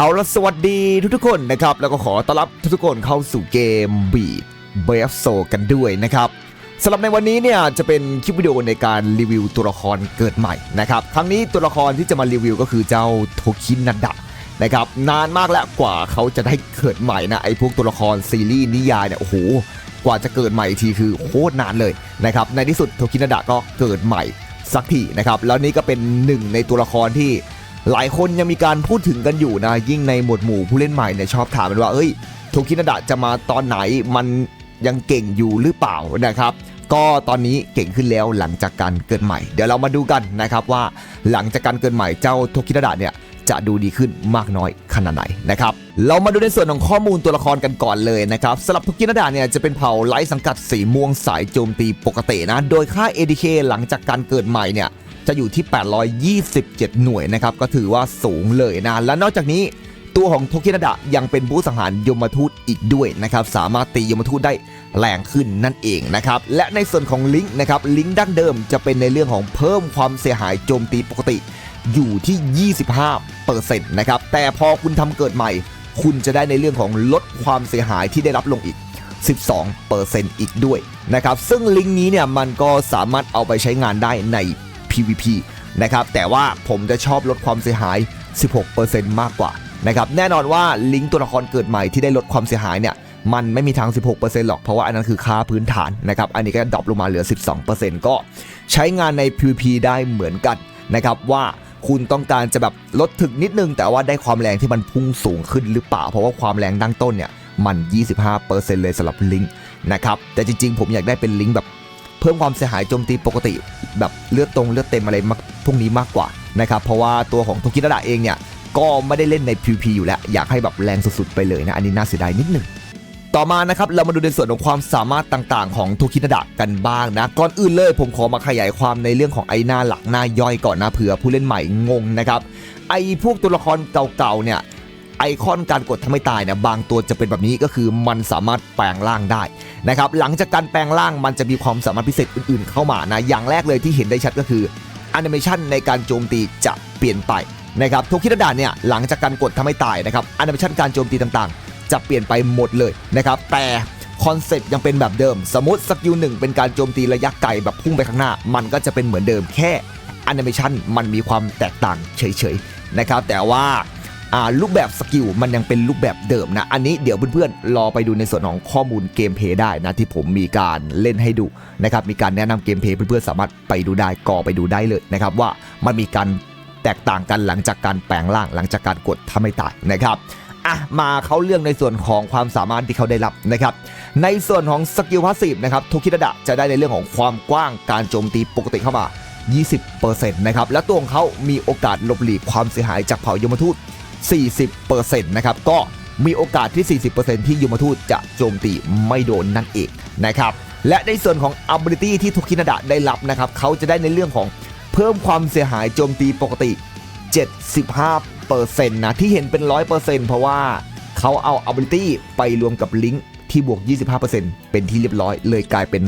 เอาละสวัสดีทุกๆคนนะครับ แล้วก็ขอต้อนรับทุกๆคนเข้าสู่เกมบีดเบฟโซกันด้วยนะครับสำหรับในวันนี้เนี่ยจะเป็นคลิปวิดีโอในการรีวิวตัวละครเกิดใหม่นะครับครั้งนี้ตัวละครที่จะมารีวิวก็คือเจ้าโทคินนันดะนะครับนานมากแล้วกว่าเขาจะได้เกิดใหม่นะไอ้พวกตัวละครซีรีส์นิยายเนี่ยโอ้โหกว่าจะเกิดใหม่ทีคือโคตรนานเลยนะครับในที่สุดโทคินนันดะก็เกิดใหม่สักทีนะครับแล้วนี่ก็เป็นหนึ่งในตัวละครที่ หลายคนยังมีการพูดถึงกันอยู่นะยิ่งในหมวดหมู่ผู้เล่นใหม่เนี่ยชอบถามกันว่าเอ้ยโทคินาดะจะมาตอนไหนมันยังเก่งอยู่หรือเปล่านะครับ ก็ตอนนี้เก่งขึ้นแล้วหลังจากการเกิดใหม่ เดี๋ยวเรามาดูกันนะครับว่าหลังจากการเกิดใหม่เจ้าโทคินาดะเนี่ยจะดูดีขึ้นมากน้อยขนาดไหนนะครับ เรามาดูในส่วนของข้อมูลตัวละครกันก่อนเลยนะครับสำหรับโทคินาดะเนี่ยจะเป็นเผ่าไร้สังกัดสีม่วงสายโจมตีปกตินะ โดยค่า ADK หลังจากการเกิดใหม่เนี่ย จะอยู่ที่ 827 หน่วยนะครับก็ถือว่าสูงเลยนะ และนอกจากนี้ตัวของโทคินาดะยังเป็นผู้สังหารยมทูตอีกด้วยนะครับสามารถตียมทูตได้แรงขึ้นนั่นเองนะครับและในส่วนของลิงก์นะครับลิงก์ดั้งเดิมจะเป็นในเรื่องของเพิ่มความเสียหายโจมตีปกติอยู่ที่ 25%นะครับแต่พอคุณทำเกิดใหม่ คุณจะได้ในเรื่องของลดความเสียหายที่ได้รับลงอีก 12%อีกด้วยนะครับซึ่งลิงก์นี้เนี่ยมันก็สามารถเอาไปใช้งานได้ใน PVP นะครับแต่ว่าผมจะชอบลดความเสียหาย 16%มากกว่านะครับแน่นอนว่าลิงก์ตัวละครเกิดใหม่ที่ได้ลดความเสียหายเนี่ยมันไม่มีทาง 16%หรอก เพราะว่าอันนั้นคือค่าพื้นฐานนะครับ อันนี้ก็ดรอปลงมาเหลือ 12%ก็ใช้งานใน PVP ได้เหมือนกันนะครับว่าคุณต้องการจะแบบลดถึกนิดนึง แต่ว่าได้ความแรงที่มันพุ่งสูงขึ้นหรือเปล่า เพราะว่าความแรงดั้งต้นเนี่ยมัน 25%เลยสำหรับลิงก์นะครับ แต่จริงๆ ผมอยากได้เป็นลิงก์แบบ เพิ่มความเสียหายโจมตีปกติ แบบเลือดตรงเลือดเต็มอะไรมากพวกนี้มากกว่านะครับเพราะว่าตัวของโทคินาดะเองเนี่ยก็ไม่ได้เล่นใน PVP อยู่แล้ว อยากให้แบบแรงสุดๆไปเลยนะ อันนี้น่าเสียดายนิดหนึ่งต่อมานะครับเรามาดูในส่วนของความสามารถต่างๆ ของโทคินาดะกันบ้างนะ ก่อนอื่นเลยผมขอมาขยายความในเรื่องของไอหน้าหลักหน้าย่อยก่อนนะเผื่อผู้เล่นใหม่งงนะครับไอพวกตัวละครเก่าๆเนี่ย ไอคอนการกดทำให้ตายเนี่ยบางตัวจะเป็นแบบนี้ก็คือมันสามารถแปลงร่างได้นะครับหลังจากการแปลงร่างมันจะมีความสามารถพิเศษอื่นๆ เข้ามานะอย่างแรกเลยที่เห็นได้ชัดก็คือแอนิเมชันในการโจมตีจะเปลี่ยนไปนะครับทุกคิดดาเนี่ยหลังจากการกดทำให้ตายนะครับแอนิเมชันการโจมตีต่างๆ จะเปลี่ยนไปหมดเลยนะครับแต่คอนเซ็ปต์ยังเป็นแบบเดิม สมมติสกิลหนึ่งเป็นการโจมตีระยะไกลแบบพุ่งไปข้างหน้า มันก็จะเป็นเหมือนเดิมแค่แอนิเมชันมันมีความแตกต่างเฉยๆนะครับแต่ว่า รูปแบบสกิลมันยังเป็นรูปแบบเดิมนะ อันนี้เดี๋ยวเพื่อนๆ รอไปดูในส่วนของข้อมูลเกมเพย์ได้นะ ที่ผมมีการเล่นให้ดูนะครับ มีการแนะนำเกมเพย์เพื่อนๆ สามารถไปดูได้กอไปดูได้เลยนะครับ ว่ามันมีการแตกต่างกันหลังจากการแปลงร่างหลังจากการกดทำให้ตายนะครับอะมาเข้าเรื่องในส่วนของความสามารถที่เขาได้รับนะครับ ในส่วนของสกิลพาสซีฟนะครับทุกคิดดะจะได้ในเรื่องของความกว้างการโจมตีปกติเข้ามา 20%นะครับและตัวของเขามีโอกาสหลบหลีกความเสียหายจากเผ่ายมทูต 40%นะครับก็มีโอกาสที่ 40%ที่ยูมาทูตจะโจมตีไม่โดนนั่นเองนะครับและในส่วนของ ability ที่ทุกคินาดะได้รับนะครับเขาจะได้ในเรื่องของเพิ่มความเสียหายโจมตีปกติ 75%นะที่เห็นเป็น 100%เพราะว่าเขาเอา ability ไปรวมกับลิงก์ที่บวก 25%เป็นที่เรียบร้อย เลยกลายเป็น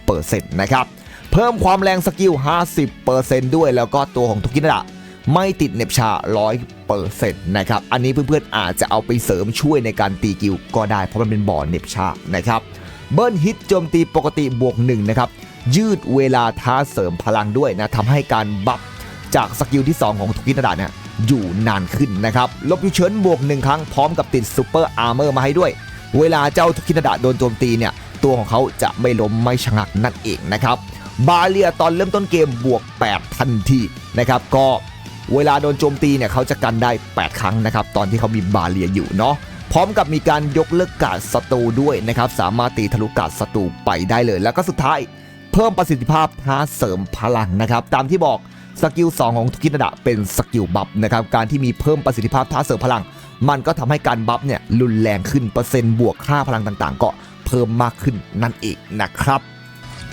100%นะครับ เพิ่มความแรงสกิล 50%ด้วย แล้วก็ตัวของทุกินาดะ ไม่ติดเน็บชา 100%นะครับ อันนี้เพื่อนๆอาจจะเอาไปเสริมช่วยในการตีกิลก็ได้เพราะมันเป็นบ่อเน็บชานะครับ เบิ้ลฮิตโจมตีปกติบวก1นะครับ ยืดเวลาท้าเสริมพลังด้วยนะทำให้การบัฟจากสกิลที่ 2 ของทุกินาดาเนี่ยอยู่นานขึ้นนะครับ ลบยูเชิญบวก 1 ครั้งพร้อมกับติดซูเปอร์อาร์เมอร์มาให้ด้วย เวลาเจ้าทุกินาดาโดนโจมตีเนี่ยตัวของเขาจะไม่ล้มไม่ชะงักนั่นเองนะครับ บาเลียตอนเริ่มต้นเกมบวก 8 ทันทีนะครับก็ เวลาโดนโจมตีเนี่ยเขาจะกันได้ 8 ครั้งนะครับตอนที่เขามีบาเลียอยู่เนาะพร้อมกับมีการยกเลิกการดศัตรูด้วยนะครับสามารถตีทะลุการดศัตรูไปได้เลย แล้วก็สุดท้ายเพิ่มประสิทธิภาพท้าเสริมพลังนะครับตามที่บอกสกิล2ของทุกินดะเป็นสกิลบัฟนะครับการที่มีเพิ่มประสิทธิภาพท้าเสริมพลัง มันก็ทำให้การบัฟเนี่ยรุนแรงขึ้นเปอร์เซ็นต์บวกค่าพลังต่างๆ ก็เพิ่มมากขึ้นนั่นเองนะครับ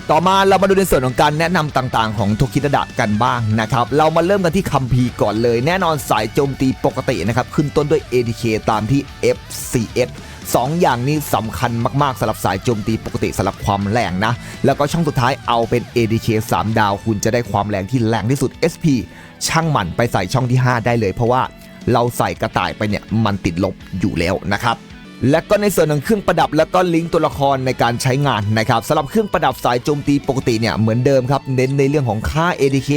ต่อมาเรามาดูในส่วนของการแนะนำต่างๆ ของโทคิดะดะกันบ้างนะครับ เรามาเริ่มกันที่คัมภีร์ก่อนเลย แน่นอนสายโจมตีปกตินะครับ ขึ้นต้นด้วย ADK ตามที่ FCS สองอย่างนี้สำคัญมากๆสำหรับสายโจมตีปกติสำหรับความแรงนะ แล้วก็ช่องสุดท้ายเอาเป็น ADK 3 ดาว คุณจะได้ความแรงที่แรงที่สุด SP ช่างมันไปใส่ช่องที่ 5 ได้เลย เพราะว่าเราใส่กระต่ายไปเนี่ยมันติดลบอยู่แล้วนะครับ และก็ในส่วนของเครื่องประดับแล้วก็ลิงก์ตัวละครในการใช้งานนะครับสำหรับเครื่องประดับสายโจมตีปกติเนี่ยเหมือนเดิมครับเน้นในเรื่องของค่า ADK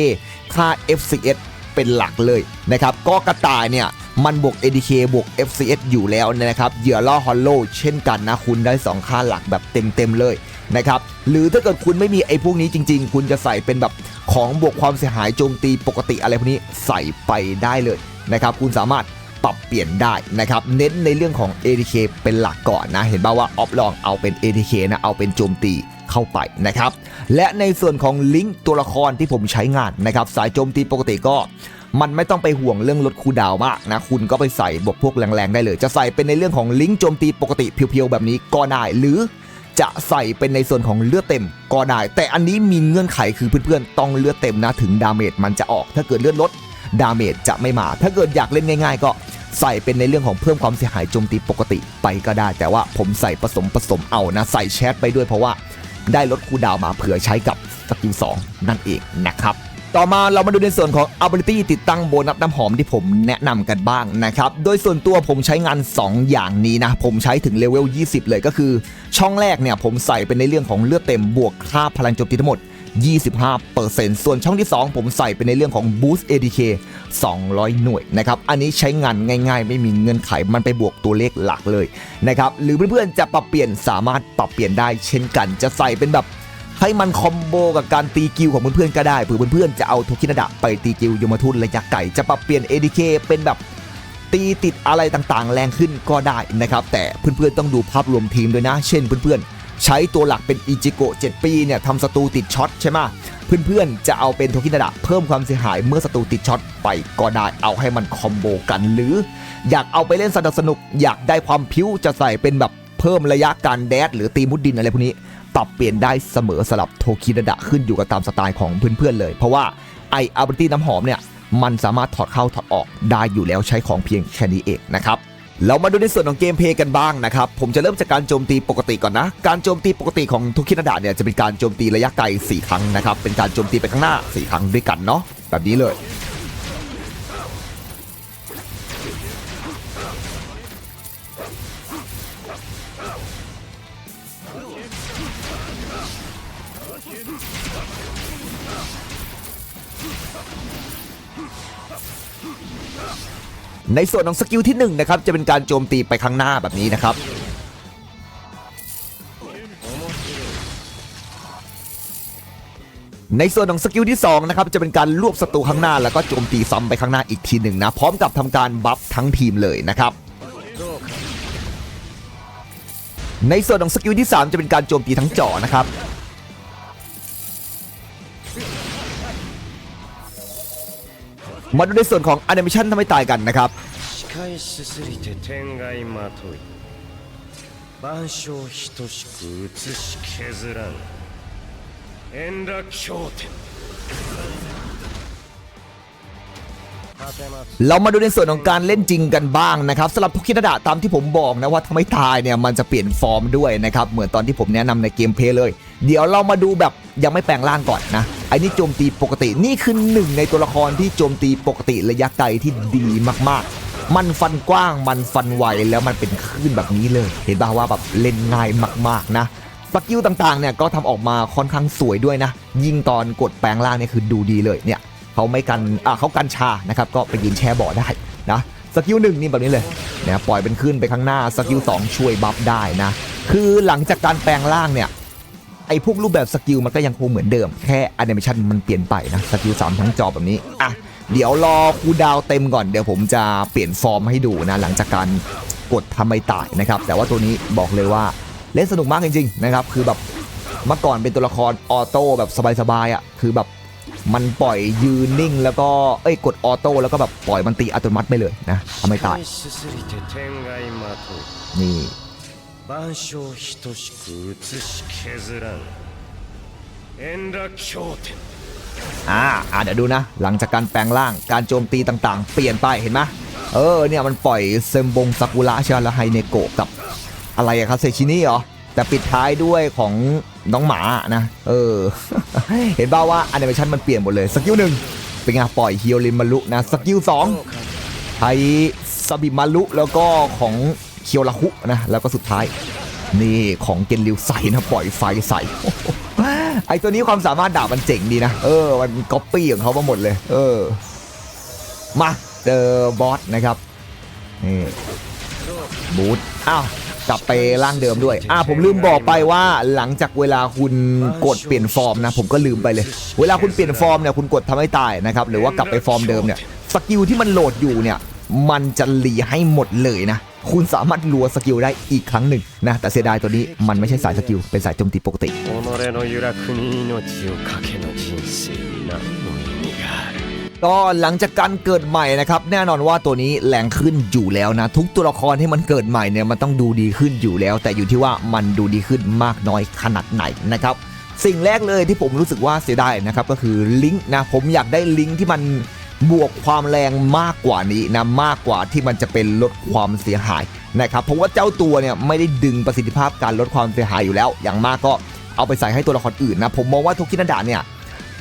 ค่า FCS เป็นหลักเลยนะครับก็กระต่ายเนี่ยมันบวก ADK บวก FCS อยู่แล้วนะครับเหยื่อล่อฮอลโลเช่นกันนะคุณได้ 2 ค่าหลักแบบเต็มๆเลยนะครับหรือถ้าเกิดคุณไม่มีไอ้พวกนี้จริง ๆ คุณจะใส่เป็นแบบของบวกความเสียหายโจมตีปกติอะไรพวกนี้ใส่ไปได้เลยนะครับคุณสามารถ ปรับเปลี่ยนได้นะครับ เน้นในเรื่องของ ATK เป็นหลักก่อนนะ เห็นบ้าว่าออฟลองเอาเป็น ATK นะ เอาเป็นโจมตีเข้าไปนะครับ และในส่วนของลิงก์ตัวละครที่ผมใช้งานนะครับ สายโจมตีปกติก็มันไม่ต้องไปห่วงเรื่องลดคูดาวมากนะ คุณก็ไปใส่บวกพวกแรงๆได้เลย จะใส่เป็นในเรื่องของลิงก์โจมตีปกติเพียวๆแบบนี้ก็ได้หรือจะใส่เป็นในส่วนของเลือดเต็มก็ได้ แต่อันนี้มีเงื่อนไขคือเพื่อนๆ ต้องเลือดเต็มนะถึงดาเมจมันจะออก ถ้าเกิดเลือดลดดาเมจจะไม่มา ถ้าเกิดอยากเล่นง่าย ๆ ก็ ใส่เป็นในเรื่องของเพิ่มความเสียหายโจมตีปกติไปก็ได้ แต่ว่าผมใส่ผสมผสมเอานะ ใส่แชทไปด้วยเพราะว่าได้ลดคูดาวมาเผื่อใช้กับสกิล2นั่นเองนะครับต่อมาเรามาดูในส่วนของ ability ติดตั้งโบนัสน้ำหอมที่ผมแนะนำกันบ้างนะครับ โดยส่วนตัวผมใช้งาน 2 อย่างนี้นะ ผมใช้ถึงเลเวล 20 เลยก็คือ ช่องแรกเนี่ยผมใส่เป็นในเรื่องของเลือดเต็มบวกค่าพลังโจมตีทั้งหมด 25%ส่วนช่องที่ 2 ผมใส่เป็นในเรื่องของ boost ADK 200 หน่วยนะครับ อันนี้ใช้งานง่ายๆ ไม่มีเงื่อนไข มันไปบวกตัวเลขหลักเลยนะครับ หรือเพื่อนๆจะปรับเปลี่ยนสามารถปรับเปลี่ยนได้เช่นกัน จะใส่เป็นแบบให้มันคอมโบกับการตีกิวของเพื่อนๆก็ได้เผื่อเพื่อนๆจะเอาโทคินาดะไปตีกิวยมทูตระยะไก่จะปรับเปลี่ยน ADK เป็นแบบตีติดอะไรต่างๆ แรงขึ้นก็ได้นะครับ แต่เพื่อนๆต้องดูภาพรวมทีมด้วยนะ เช่นเพื่อนๆ ใช้ตัวหลักเป็นอิจิโกะ7ปีเนี่ยทำศัตรูติดช็อตใช่ไหมเพื่อนๆ จะเอาเป็นโทคินาดะเพิ่มความเสียหายเมื่อศัตรูติดช็อตไปก็ได้เอาให้มันคอมโบกันหรือ อยากเอาไปเล่นสนุกสนุกอยากได้ความพิ้วจะใส่เป็นแบบเพิ่มระยะการแดดหรือตีมุดดินอะไรพวกนี้ ปรับเปลี่ยนได้เสมอสลับโทคินาดะขึ้นอยู่กับตามสไตล์ของเพื่อนๆเลย เพราะว่าไออาร์บิตี้น้ำหอมเนี่ยมันสามารถถอดเข้าถอดออกได้อยู่แล้วใช้ของเพียงแค่นี้เองนะครับ เรามาดูในส่วนของเกมเพย์กันบ้างนะครับ ผมจะเริ่มจากการโจมตีปกติก่อนนะ การโจมตีปกติของทุกคินาดะเนี่ยจะเป็นการโจมตีระยะไกล 4 ครั้งนะครับ เป็นการโจมตีไปข้างหน้า 4 ครั้งด้วยกันเนาะ แบบนี้เลย ในส่วนของสกิลที่1นะครับจะเป็นการโจมตีไปข้างหน้าแบบนี้นะครับ ในส่วนของสกิลที่2นะครับจะเป็นการรวบศัตรูข้างหน้า แล้วก็โจมตีซ้ำไปข้างหน้าอีกทีหนึ่งนะพร้อมกับทำการบัฟทั้งทีมเลยนะครับในส่วนของสกิลที่ 3 จะเป็นการโจมตีทั้งจอนะครับ มาดูในส่วนของแอนิเมชันทำให้ตายกันนะครับ 仕返しすぎて天外まとい万象等しく映し削らん遠楽経典立てまつ เรามาดูในส่วนของการเล่นจริงกันบ้างนะครับสำหรับทุกคินาดะตามที่ผมบอกนะว่าถ้าไม่ตายเนี่ยมันจะเปลี่ยนฟอร์มด้วยนะครับเหมือนตอนที่ผมแนะนำในเกมเพลย์เลย เดี๋ยวเรามาดูแบบ ยังไม่แปลงร่างก่อนนะไอ้นี่โจมตีปกตินี่คือหนึ่งในตัวละครที่โจมตีปกติระยะไกลที่ดีมากๆ มันฟันกว้างมันฟันไวแล้วมันเป็นคลื่นแบบนี้เลย เห็นป่าว่าแบบเล่นง่ายมากๆนะสกิลต่างๆเนี่ยก็ทำออกมาค่อนข้างสวยด้วยนะ ยิ่งตอนกดแปลงร่างเนี่ยคือดูดีเลยเนี่ยเขาไม่กันอ่าเขากันชานะครับก็ไปยืนแช่บ่อได้นะสกิลหนึ่งนี่แบบนี้เลยนะปล่อยเป็นขึ้นไปข้างหน้าสกิลสองช่วยบัฟได้นะ คือหลังจากการแปลงร่างเนี่ย ไอ้พวกรูปแบบสกิลมันก็ยังคงเหมือนเดิม แค่แอนิเมชันมันเปลี่ยนไปนะ สกิลสามทั้งจอแบบนี้ อะ เดี๋ยวรอครูดาวเต็มก่อน เดี๋ยวผมจะเปลี่ยนฟอร์มให้ดูนะ หลังจากการกดทำไมตายนะครับ แต่ว่าตัวนี้บอกเลยว่าเล่นสนุกมากจริงๆนะครับ คือแบบเมื่อก่อนเป็นตัวละครออโต้แบบสบายๆอะ คือแบบมันปล่อยยืนนิ่ง แล้วก็เอ้ยกดออโต้แล้วก็แบบปล่อยมันตีอัตโนมัติไปเลยนะทำไมตายนี่ 万象等しく映し削らん遠楽経典 อ่าอ่าเดี๋ยวดูนะ หลังจากการแปลงร่างการโจมตีต่างๆ เปลี่ยนไปเห็นไหมเออเนี่ยมันปล่อยเซมบงซากุระใช่ไหมแล้วไฮเนโกะกับอะไรอะครับเซชินี่เหรอ แต่ปิดท้ายด้วยของน้องหมานะ เออ เห็นบ้าว่าแอนิเมชันมันเปลี่ยนหมดเลยสกิลหนึ่งเป็นไงปล่อยฮิโอริมารุนะสกิลสอง どうか ใช้ซาบิมารุแล้วก็ของ เคียวลาฮุนะแล้วก็สุดท้ายนี่ของเกนริวใส่นะปล่อยไฟใส่ไอตัวนี้ความสามารถดาบมันเจ๋งดีนะ เออมันก๊อปปี้ของเขามาหมดเลย เออ มาเจอบอสนะครับนี่บูทอ้าวกลับไปร่างเดิมด้วย อ่าผมลืมบอกไปว่าหลังจากเวลาคุณกดเปลี่ยนฟอร์มนะ ผมก็ลืมไปเลย เวลาคุณเปลี่ยนฟอร์มเนี่ยคุณกดทำให้ตายนะครับ หรือว่ากลับไปฟอร์มเดิมเนี่ย สกิลที่มันโหลดอยู่เนี่ย มันจะหลีให้หมดเลยนะ คุณสามารถรัวสกิลได้อีกครั้งหนึ่งนะแต่เสียดายตัวนี้มันไม่ใช่สายสกิลเป็นสายโจมตีปกติก็หลังจากการเกิดใหม่นะครับแน่นอนว่าตัวนี้แรงขึ้นอยู่แล้วนะ ทุกตัวละครที่มันเกิดใหม่เนี่ยมันต้องดูดีขึ้นอยู่แล้ว แต่อยู่ที่ว่ามันดูดีขึ้นมากน้อยขนาดไหนนะครับสิ่งแรกเลยที่ผมรู้สึกว่าเสียดายนะครับก็คือลิงก์นะผมอยากได้ลิงก์ที่มัน บวกความแรงมากกว่านี้นะมากกว่าที่มันจะเป็นลดความเสียหายนะครับเพราะว่าเจ้าตัวเนี่ยไม่ได้ดึงประสิทธิภาพการลดความเสียหายอยู่แล้ว อย่างมากก็เอาไปใส่ให้ตัวละครอื่นนะผมมองว่าทุกคินดาเนี่ย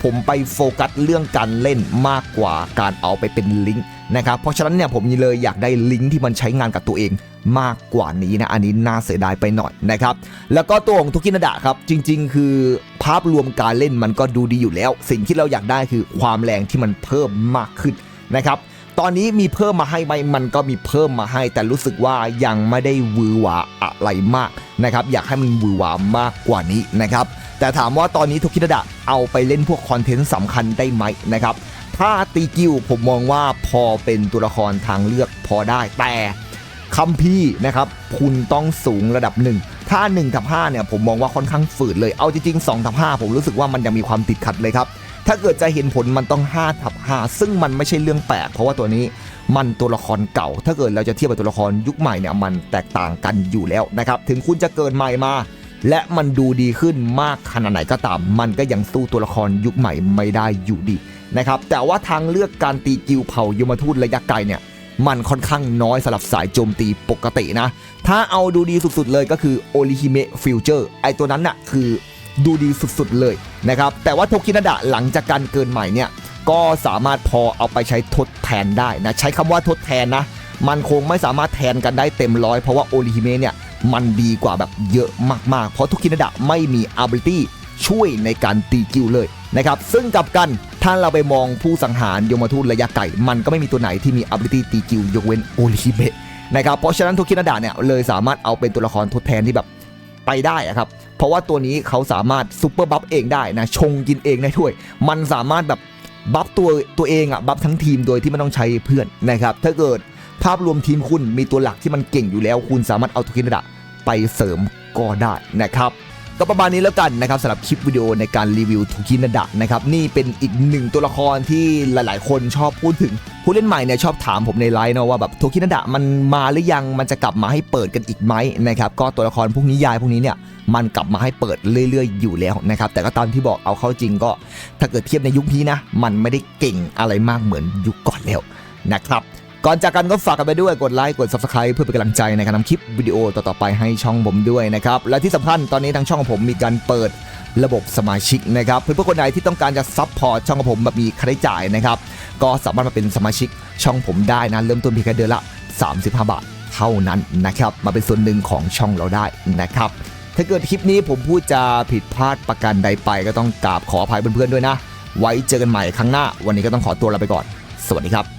ผมไปโฟกัสเรื่องการเล่นมากกว่าการเอาไปเป็นลิงก์นะครับเพราะฉะนั้นเนี่ยผมเลยอยากได้ลิงก์ที่มันใช้งานกับตัวเองมากกว่านี้นะอันนี้น่าเสียดายไปหน่อยนะครับแล้วก็ตัวของทุกินาดะครับจริง ๆ คือภาพรวมการเล่นมันก็ดูดีอยู่แล้ว สิ่งที่เราอยากได้คือความแรงที่มันเพิ่มมากขึ้นนะครับตอนนี้มีเพิ่มมาให้ไหมมันก็มีเพิ่มมาให้ แต่รู้สึกว่ายังไม่ได้วือหวาอะไรมาก นะครับอยากให้มันวือหวามากกว่านี้นะครับแต่ถามว่าตอนนี้ทุกินาดะเอาไปเล่นพวกคอนเทนต์สำคัญได้ไหมนะครับถ้าตีกิวผมมองว่าพอเป็นตัวละครทางเลือกพอได้แต่คัมพีนะครับคุณต้องสูงระดับหนึ่งถ้า1ทับ5เนี่ยผมมองว่าค่อนข้างฝืดเลยเอาจริงๆ2ทับ5ผมรู้สึกว่ามันยังมีความติดขัดเลยครับ ถ้าเกิดจะเห็นผลมันต้อง5ทับ5ซึ่งมันไม่ใช่เรื่องแปลกเพราะว่าตัวนี้มันตัวละครเก่า ถ้าเกิดเราจะเทียบกับตัวละครยุคใหม่เนี่ยมันแตกต่างกันอยู่แล้วนะครับ ถึงคุณจะเกิดใหม่มา และมันดูดีขึ้นมากขนาดไหนก็ตาม มันก็ยังสู้ตัวละครยุคใหม่ไม่ได้อยู่ดีนะครับ แต่ว่าทางเลือกการตีกิวเผายมทูตระยะไกลเนี่ยมันค่อนข้างน้อยสำหรับสายโจมตีปกตินะ ถ้าเอาดูดีสุดๆเลยก็คือโอริฮิเมะฟิวเจอร์ไอตัวนั้นน่ะคือ ดูดีสุดๆเลยนะครับ แต่ว่าโทคินาดะหลังจากการเกินใหม่เนี่ยก็สามารถพอเอาไปใช้ทดแทนได้นะใช้คำว่าทดแทนนะมันคงไม่สามารถแทนกันได้เต็มร้อยเพราะว่าโอริฮิเมะเนี่ยมันดีกว่าแบบเยอะมากๆ เพราะทุกคินดะไม่มี ability ช่วยในการตีกิวเลยนะครับ ซึ่งกลับกันถ้าเราไปมองผู้สังหารยมทูตระยะไกลมันก็ไม่มีตัวไหนที่มี ability ตีกิวยกเว้นโอริฮิเมะนะครับเพราะฉะนั้นทุกคินดะเนี่ยเลยสามารถเอาเป็นตัวละครทดแทนที่แบบไปได้ครับ เพราะว่าตัวนี้เขาสามารถซูเปอร์บัฟเองได้นะชงกินเองได้ด้วย มันสามารถแบบบัฟตัวตัวเองอะบัฟทั้งทีมโดยที่ไม่ต้องใช้เพื่อนนะครับถ้าเกิดภาพรวมทีมคุณมีตัวหลักที่มันเก่งอยู่แล้ว คุณสามารถเอาทุกคินดะไปเสริมก็ได้นะครับ ก็ประมาณนี้แล้วกันนะครับสำหรับคลิปวิดีโอในการรีวิวทูคินาดะนะครับนี่เป็นอีกหนึ่งตัวละครที่หลาย ๆ คนชอบพูดถึงผู้เล่นใหม่เนี่ยชอบถามผมในไลน์เนาะว่าแบบทูคินาดะมันมาหรือยังมันจะกลับมาให้เปิดกันอีกไหมนะครับก็ตัวละครพวกนิยายพวกนี้เนี่ยมันกลับมาให้เปิดเรื่อย ๆ อยู่แล้วนะครับแต่ก็ตามที่บอกเอาเข้าจริงก็ ถ้าเกิดเทียบในยุคนี้นะมันไม่ได้เก่งอะไรมากเหมือนยุคก่อนแล้วนะครับ ก่อนจากกันก็ฝากกันไปด้วยกดไลค์กด subscribe เพื่อเป็นกำลังใจในการทำคลิปวิดีโอต่อๆไปให้ช่องผมด้วยนะครับ และที่สำคัญตอนนี้ทางช่องของผมมีการเปิดระบบสมาชิกนะครับเพื่อนๆคนใดที่ต้องการจะซัพพอร์ตช่องของผมแบบมีค่าใช้จ่ายนะครับ ก็สามารถมาเป็นสมาชิกช่องผมได้นะ เริ่มต้นเพียงแค่เดือนละ 35 บาทเท่านั้นนะครับ มาเป็นส่วนหนึ่งของช่องเราได้นะครับ ถ้าเกิดคลิปนี้ผมพูดจาผิดพลาดประการใดไป ก็ต้องกราบขออภัยเพื่อนๆด้วยนะ ไว้เจอกันใหม่ครั้งหน้า วันนี้ก็ต้องขอตัวลาไปก่อน สวัสดีครับ